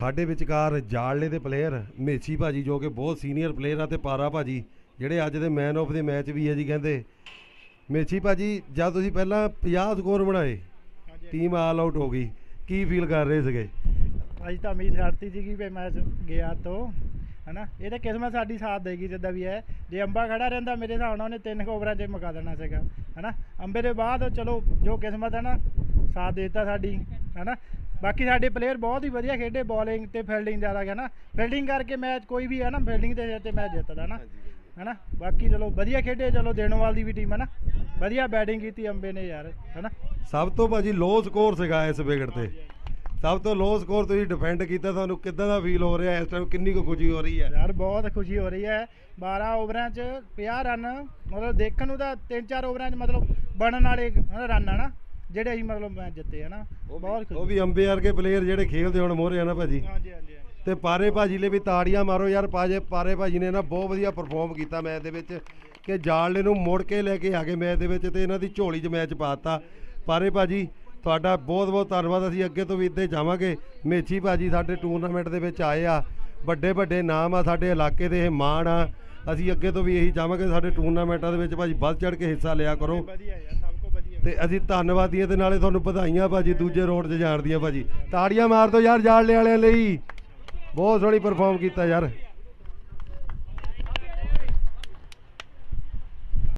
ਸਾਡੇ ਵਿਚਕਾਰ ਜਾਲਲੇ ਦੇ ਪਲੇਅਰ ਮੇਚੀ ਭਾਜੀ ਜੋ ਕਿ ਬਹੁਤ ਸੀਨੀਅਰ ਪਲੇਅਰ ਆ ਤੇ ਪਾਰਾ ਭਾਜੀ ਜਿਹੜੇ ਅੱਜ ਦੇ ਮੈਨ ਆਫ ਦੇ ਮੈਚ ਵੀ ਹੈ ਜੀ ਕਹਿੰਦੇ। ਮੇਚੀ ਭਾਜੀ ਜਦ ਤੁਸੀਂ ਪਹਿਲਾਂ 50 ਸਕੋਰ ਬਣਾਏ ਟੀਮ ਆਲ ਆਊਟ ਹੋ ਗਈ ਕੀ ਫੀਲ ਕਰ ਰਹੇ ਸੀਗੇ? ਅੱਜ ਤਾਂ ਉਮੀਦ ਛੱਡਤੀ ਸੀਗੀ ਵੀ ਮੈਚ ਗਿਆ ਤੋਂ ਹਨਾ? ਇਹ ਤਾਂ ਕਿਸਮਤ ਸਾਡੀ ਸਾਥ ਦੇਗੀ ਜਿੱਦਾਂ ਵੀ ਹੈ। ਜੇ ਅੰਬਾ ਖੜਾ ਰਹਿੰਦਾ ਮੇਰੇ ਹਿਸਾਬ ਨਾਲ ਉਹਨੇ ਤਿੰਨ ਓਵਰਾਂ 'ਚ ਮੁਕਾ ਦੇਣਾ ਸੀਗਾ ਹਨਾ? ਅੰਬੇ ਦੇ ਬਾਅਦ ਚਲੋ ਜੋ ਕਿਸਮਤ ਹੈ ਨਾ ਸਾਥ ਦੇਤਾ ਸਾਡੀ। ਹਨਾ? ਬਾਕੀ ਸਾਡੇ ਪਲੇਅਰ ਬਹੁਤ ਹੀ ਵਧੀਆ ਖੇਡੇ ਬੋਲਿੰਗ ਤੇ ਫੀਲਡਿੰਗ ਜ਼ਿਆਦਾ ਹੈ ਨਾ ਫੀਲਡਿੰਗ ਕਰਕੇ ਮੈਚ ਕੋਈ ਵੀ ਹੈ ਨਾ ਫੀਲਡਿੰਗ ਦੇ ਸਿਰ ਤੇ ਮੈਚ ਜਿੱਤਦਾ ਨਾ ਹਨਾ? ਬਾਕੀ ਚਲੋ ਵਧੀਆ ਖੇਡੇ ਚਲੋ ਦੇਣੋਵਾਲ ਦੀ ਵੀ ਟੀਮ ਹੈ ਨਾ ਵਧੀਆ ਬੈਟਿੰਗ ਕੀਤੀ ਅੰਬੇ ਨੇ ਯਾਰ ਹਨਾ? ਸਭ ਤੋਂ ਭਾਜੀ ਲੋ ਸਕੋਰ ਸੀਗਾ ਇਸ ਵਿਕਟ ਤੇ। ਸਭ ਤੋਂ ਲੋ ਸਕੋਰ ਤੁਸੀਂ ਡਿਫੈਂਡ ਕੀਤਾ ਤੁਹਾਨੂੰ ਕਿੱਦਾਂ ਦਾ ਫੀਲ ਹੋ ਰਿਹਾ? ਇਸ ਟਾਈਮ ਕਿੰਨੀ ਕੁ ਖੁਸ਼ੀ ਹੋ ਰਹੀ ਹੈ? ਯਾਰ ਬਹੁਤ ਖੁਸ਼ੀ ਹੋ ਰਹੀ ਹੈ। 12 ਓਵਰਾਂ 'ਚ 50 ਰਨ ਮਤਲਬ ਦੇਖਣ ਨੂੰ ਤਾਂ 3-4 ਓਵਰਾਂ 'ਚ ਮਤਲਬ ਬਣਨ ਵਾਲੇ ਰਨ ਆ ਨਾ? ਜਿਹੜੇ ਅਸੀਂ ਮਤਲਬ ਮੈਚ ਜਿੱਤੇ ਆ ਨਾ ਬਹੁਤ ਉਹ ਵੀ ਅੰਬੇ ਵਰਗੇ ਪਲੇਅਰ ਜਿਹੜੇ ਖੇਲਦੇ ਹੁਣ ਮੋਹਰੇ ਆ ਨਾ ਭਾਜੀ। ਹਾਂਜੀ ਹਾਂਜੀ ਹਾਂਜੀ। ਤੇ ਪਾਰੇ ਭਾਜੀ ਲਈ ਵੀ ਤਾੜੀਆਂ ਮਾਰੋ ਯਾਰ ਪਾਜੇ ਪਾਰੇ ਭਾਜੀ ਨੇ ਨਾ ਬਹੁਤ ਵਧੀਆ ਪਰਫਾਰਮ ਕੀਤਾ ਮੈਚ ਦੇ ਵਿੱਚ ਕਿ ਜਾਲਲੇ ਨੂੰ ਮੁੜ ਕੇ ਲੈ ਕੇ ਆ ਗਏ ਮੈਚ ਦੇ ਵਿੱਚ ਤੇ ਇਹਨਾਂ ਦੀ ਝੋਲੀ 'ਚ ਮੈਚ ਪਾਤਾ ਪਾਰੇ ਭਾਜੀ ਤੁਹਾਡਾ ਬਹੁਤ ਬਹੁਤ ਧੰਨਵਾਦ ਅਸੀਂ ਅੱਗੇ ਤੋਂ ਵੀ ਇੱਦਾਂ ਹੀ ਜਾਵਾਂਗੇ। ਮੇਚੀ ਭਾਜੀ ਸਾਡੇ ਟੂਰਨਾਮੈਂਟ ਦੇ ਵਿੱਚ ਆਏ ਆ। ਵੱਡੇ ਵੱਡੇ ਨਾਮ ਆ ਸਾਡੇ ਇਲਾਕੇ ਦੇ ਇਹ ਮਾਣ ਆ। ਅਸੀਂ ਅੱਗੇ ਤੋਂ ਵੀ ਇਹੀ ਚਾਹਾਂਗੇ ਸਾਡੇ ਟੂਰਨਾਮੈਂਟਾਂ ਦੇ ਵਿੱਚ ਭਾਜੀ ਵੱਧ ਚੜ ਕੇ ਹਿੱਸਾ ਲਿਆ ਕਰੋ। ਵਧੀਆ ਯਾਰ। ਕੋ ਤੇ ਅਸੀਂ ਧੰਨਵਾਦੀਆਂ ਹਾਂ ਤੇ ਨਾਲੇ ਤੁਹਾਨੂੰ ਵਧਾਈਆਂ ਭਾਜੀ, ਦੂਜੇ ਰੋਡ 'ਤੇ ਜਾਣ ਦੀਆਂ ਭਾਜੀ। ਤਾੜੀਆਂ ਮਾਰ ਦਿਓ ਯਾਰ ਜਾਲਲੇ ਵਾਲਿਆਂ ਲਈ। ਬਹੁਤ ਸੋਹਣੀ ਪਰਫਾਰਮ ਕੀਤਾ ਯਾਰ।